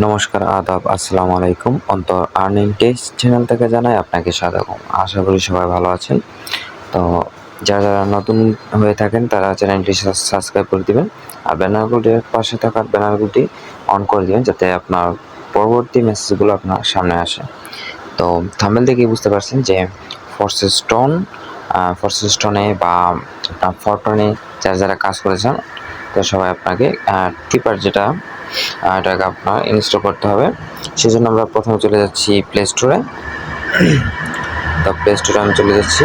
নমস্কার, আদাব, আসসালামু আলাইকুম। অন্তর আর্নিং টেস্ট চ্যানেল থেকে জানাই আপনাকে স্বাগতম। আশা করি সবাই ভালো আছেন। তো যারা যারা নতুন হয়ে থাকেন, তারা চ্যানেলটি সাবস্ক্রাইব করে দিবেন আর ব্যানারগুলির পাশে থাকা ব্যানারগুলি অন করে দেবেন যাতে আপনার পরবর্তী মেসেজগুলো আপনার সামনে আসে। তো থামেল দেখেই বুঝতে পারছেন যে ফোর্সেস স্টোন ফোর্সেস স্টোনে বা ফটোনে যারা যারা কাজ করেছেন, তো সবাই আপনাকে টিপার যেটা এটাকে আপনার ইনস্টল করতে হবে। সেজন্য আমরা প্রথমে চলে যাচ্ছি প্লে স্টোরে তো প্লে স্টোরে আমি চলে যাচ্ছি।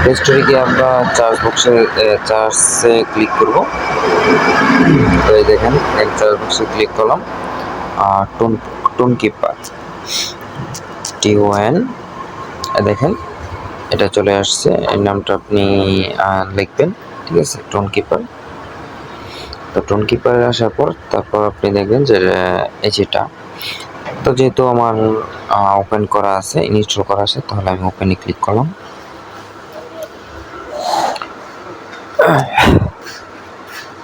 প্লে স্টোরে গিয়ে আমরা চার্জ বক্সে চার্জে ক্লিক করব। তো এই দেখেন, এক চার্জ বক্সে ক্লিক করলাম। আর টোন টোন কিপার টিওএন দেখেন, এটা চলে আসছে। এর নামটা আপনি লিখবেন, ঠিক আছে টোন কিপার তো টোন কিপারে আসার পর তারপর আপনি দেখবেন যে যেটা তো যেহেতু আমার ওপেন করা আছে ইনস্টল করা আছে, তাহলে আমি ওপেনে ক্লিক করলাম।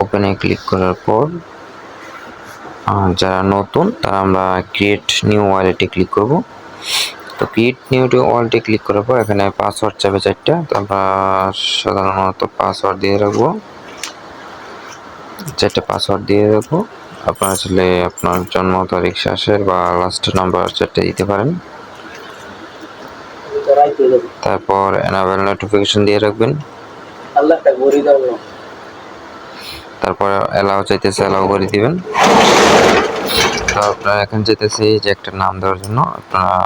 ওপেনে ক্লিক করার পর যারা নতুন, তারা আমরা ক্রিয়েট নিউ ওয়ালেটে ক্লিক করব। তো ক্রিয়েট নিউ ওয়ালেটে ক্লিক করার পর, এখানে পাসওয়ার্ড চাবে চারটা তো আমরা সাধারণত পাসওয়ার্ড দিয়ে রাখব। চারটে পাসওয়ার্ড দিয়ে রাখব আপনার আসলে আপনার জন্ম তারিখ, শেষের বা লাস্ট নাম্বার চারটে দিতে পারেন। তারপর এনাবেল নোটিফিকেশন দিয়ে রাখবেন। তারপর অ্যালাউ চাইতেছে অ্যালাউ করে দিবেন। তো আপনার এখন চাইতেছে যে একটা নাম দেওয়ার জন্য আপনারা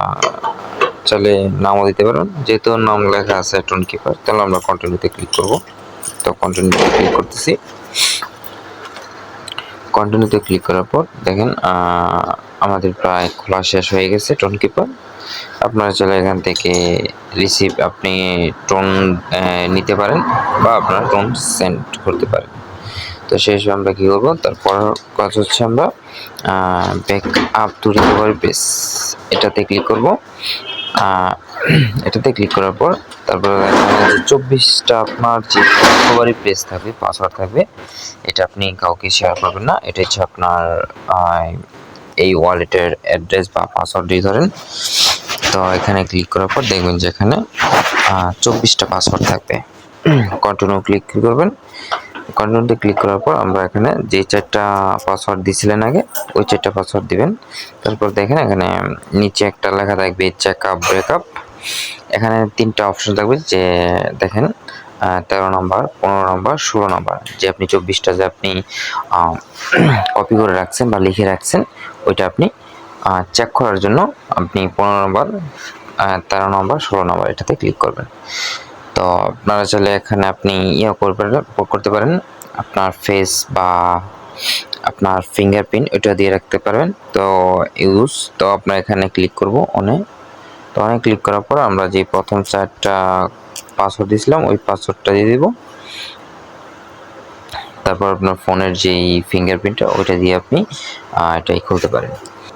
চাইলে নামও দিতে পারেন। যেহেতু নাম লেখা আছে টোন কিপার তাহলে আমরা কন্টিনিউতে ক্লিক করব। তো কন্টিনিউতে ক্লিক করতেছি। কন্টিনিউতে ক্লিক করার পর দেখেন আমাদের প্রায় খোলা শেষ হয়ে গেছে টোন কিপার আপনারা চাইলে এখান থেকে রিসিভ আপনি টোন নিতে পারেন বা আপনারা টোন সেন্ড করতে পারেন। তো সেই হিসেবে আমরা কী করব? তারপর কাজ হচ্ছে আমরা back up to recovery page এটাতে ক্লিক করব। এটাতে ক্লিক করার পর তারপর চব্বিশটা আপনার যে রিকভারি পেজ থাকবে পাসওয়ার্ড থাকবে, এটা আপনি কাউকে শেয়ার করবেন না। এটা হচ্ছে আপনার এই ওয়ালেটের অ্যাড্রেস বা পাসওয়ার্ড দিয়ে ধরেন। তো এখানে ক্লিক করার পর দেখবেন যে এখানে চব্বিশটা পাসওয়ার্ড থাকবে। কন্টিনিউ ক্লিক করবেন। কন্টিনিউতে ক্লিক করার পর আমরা এখানে যে চারটা পাসওয়ার্ড দিছিলেন আগে, ওই চারটা পাসওয়ার্ড দিবেন। তারপর দেখেন এখানে নিচে একটা লেখা থাকবে চেক আপ ব্রেকআপ এখানে তিনটা অপশন থাকবে যে, দেখেন তেরো নম্বর, পনেরো নম্বর, ষোলো নম্বর। যে আপনি চব্বিশটা যে আপনি কপি করে রাখছেন বা লিখে রাখছেন, ওইটা আপনি চেক করার জন্য আপনি পনেরো নম্বর তেরো নম্বর, ষোলো নম্বর এটাতে ক্লিক করবেন। তো আপনারা চাইলে এখানে আপনি ইয়ে করবেন, করতে পারেন। আপনার ফেস বা আপনার ফিঙ্গারপ্রিন্ট ওটা দিয়ে রাখতে পারবেন। তো ইউজ তো আপনার এখানে ক্লিক করব অনে তো অনেক ক্লিক করার পর আমরা যে প্রথম চারটা পাসওয়ার্ড দিয়েছিলাম, ওই পাসওয়ার্ডটা দিয়ে দিব। তারপর আপনার ফোনের যেই ফিঙ্গারপ্রিন্টটা ওইটা দিয়ে আপনি এটাই খুলতে পারেন।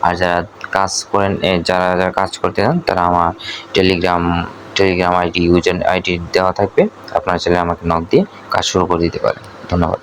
আর যারা কাজ করেন যারা যারা কাজ করতে চান, তারা আমার Telegram Telegram ID, user ID দেওয়া থাকবে। আপনারা চাইলে আমাকে নক দিয়ে কাজ শুরু করে দিতে পারেন ধন্যবাদ।